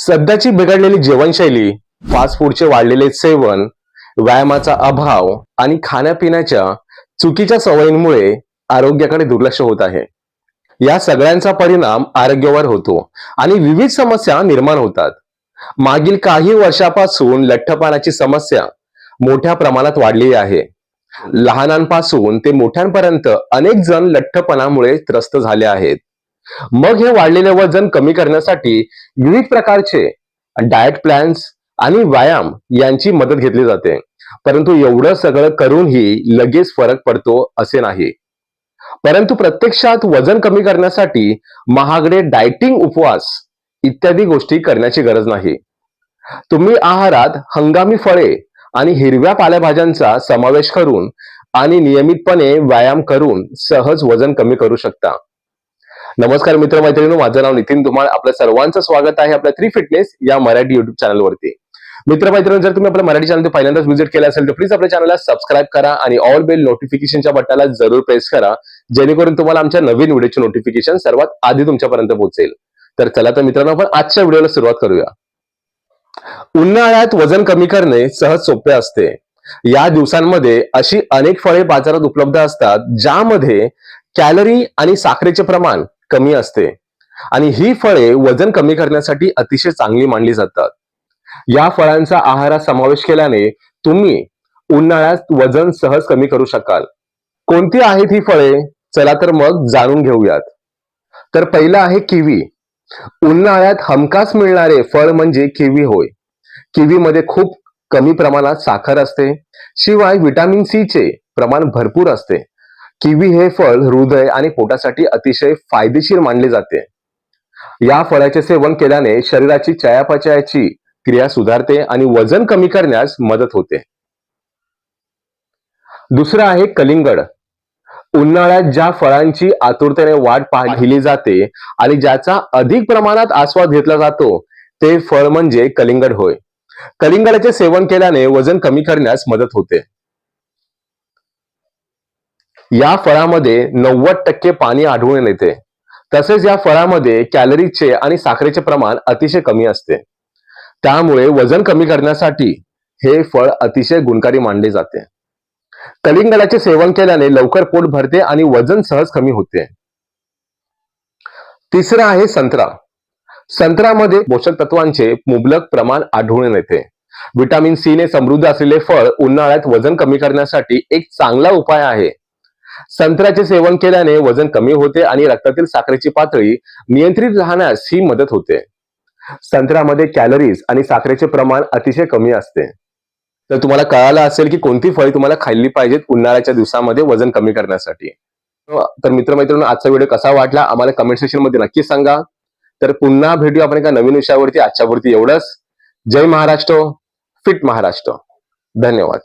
सध्याची बिघडलेली जीवनशैली फास्ट फूडचे वाढलेले सेवन व्यायामाचा अभाव आणि खाण्यापिण्याच्या चुकीच्या सवयींमुळे आरोग्याकडे दुर्लक्ष होत आहे. या सगळ्यांचा परिणाम आरोग्यावर होतो आणि विविध समस्या निर्माण होतात. मागील काही वर्षापासून लठ्ठपणाची समस्या मोठ्या प्रमाणात वाढली आहे. लहानांपासून ते मोठ्यांपर्यंत अनेक जण लठ्ठपणामुळे त्रस्त झाले आहेत. मग हे वाढलेले वजन कमी करण्यासाठी विविध प्रकारचे डाएट प्लॅन्स आणि व्यायाम यांची मदत घेतली जाते. परंतु एवढं सगळं करूनही लगेच फरक पडतो असे नाही. परंतु प्रत्यक्षात वजन कमी करण्यासाठी महागडे डायटिंग उपवास इत्यादी गोष्टी करण्याची गरज नाही. तुम्ही आहारात हंगामी फळे आणि हिरव्या पालेभाज्यांचा समावेश करून आणि नियमितपणे व्यायाम करून सहज वजन कमी करू शकता. नमस्कार मित्र मैत्रिणी माझं नाव नितीन धुमाळ. आपलं सर्वांचं स्वागत आहे आपल्या थ्री फिटनेस या मराठी युट्यूब चॅनलवरती मित्र मैत्रिणी जर तुम्ही आपल्या मराठी चॅनल पहिल्यांदाच व्हिजिट केलं असेल तर प्लीज आपल्या चॅनलला सबस्क्राईब करा आणि ऑल बेल नोटिफिकेशनच्या बटनाला जरूर प्रेस करा जेणेकरून तुम्हाला आमच्या नवीन व्हिडिओचे नोटिफिकेशन सर्वात आधी तुमच्यापर्यंत पोहोचेल. तर चला तर मित्रांनो आपण आजच्या व्हिडिओला सुरुवात करूया. उन्हाळ्यात वजन कमी करणे सहज सोपे असते. या दिवसांमध्ये अशी अनेक फळे बाजारात उपलब्ध असतात ज्यामध्ये कॅलरी आणि साखरेचे प्रमाण कमी असते. आणि ही फळे वजन कमी करण्यासाठी अतिशय चांगली मानली जातात. या फळांचा आहारात समावेश केल्याने तुम्ही उन्हाळ्यात वजन सहज कमी करू शकाल. कोणती आहेत ही फळे? चला तर मग जाणून घेऊयात. तर पहिलं आहे किवी. उन्हाळ्यात हमखास मिळणारे फळ म्हणजे किवी होय. किवी मध्ये खूप कमी प्रमाणात साखर असते. शिवाय व्हिटॅमिन सी चे प्रमाण भरपूर असते. किवी हे फळ हृदय आणि पोटासाठी अतिशय फायदेशीर मानले जाते. या फळाचे सेवन केल्याने शरीराची चयापचयाची क्रिया सुधारते आणि वजन कमी करण्यास मदत होते. दुसरं आहे कलिंगड. उन्हाळ्यात ज्या फळांची आतुरतेने वाट पाहिली जाते आणि ज्याचा अधिक प्रमाणात आस्वाद घेतला जातो ते फळ म्हणजे कलिंगड होय. कलिंगडाचे सेवन केल्याने वजन कमी करण्यास मदत होते. या फळामध्ये नव्वद टक्के पाणी आढळून येते. तसेच या फळामध्ये कॅलरीचे आणि साखरेचे प्रमाण अतिशय कमी असते. त्यामुळे वजन कमी करण्यासाठी हे फळ अतिशय गुणकारी मानले जाते. कलिंगडाचे सेवन केल्याने लवकर पोट भरते आणि वजन सहज कमी होते. तिसरं आहे संत्रा. संत्रामध्ये पोषक तत्वांचे मुबलक प्रमाण आढळून येते. व्हिटॅमिन सी ने समृद्ध असलेले फळ उन्हाळ्यात वजन कमी करण्यासाठी एक चांगला उपाय आहे. संत्र्याचे सेवन केल्याने वजन कमी होते आणि रक्तातील साखरेची पातळी नियंत्रित राहण्यास ही मदत होते. संत्र्यामध्ये कॅलरीज आणि साखरेचे प्रमाण अतिशय कमी असते. तर तुम्हाला कळालं असेल की कोणती फळी तुम्हाला खाल्ली पाहिजेत उन्हाळ्याच्या दिवसामध्ये वजन कमी करण्यासाठी. तर मित्रमैत्रिणी आजचा व्हिडिओ कसा वाटला आम्हाला कमेंट सेक्शनमध्ये नक्की सांगा. तर पुन्हा भेटू आपण एका नवीन विषयावरती. आजच्यावरती एवढंच. जय महाराष्ट्र फिट महाराष्ट्र. धन्यवाद.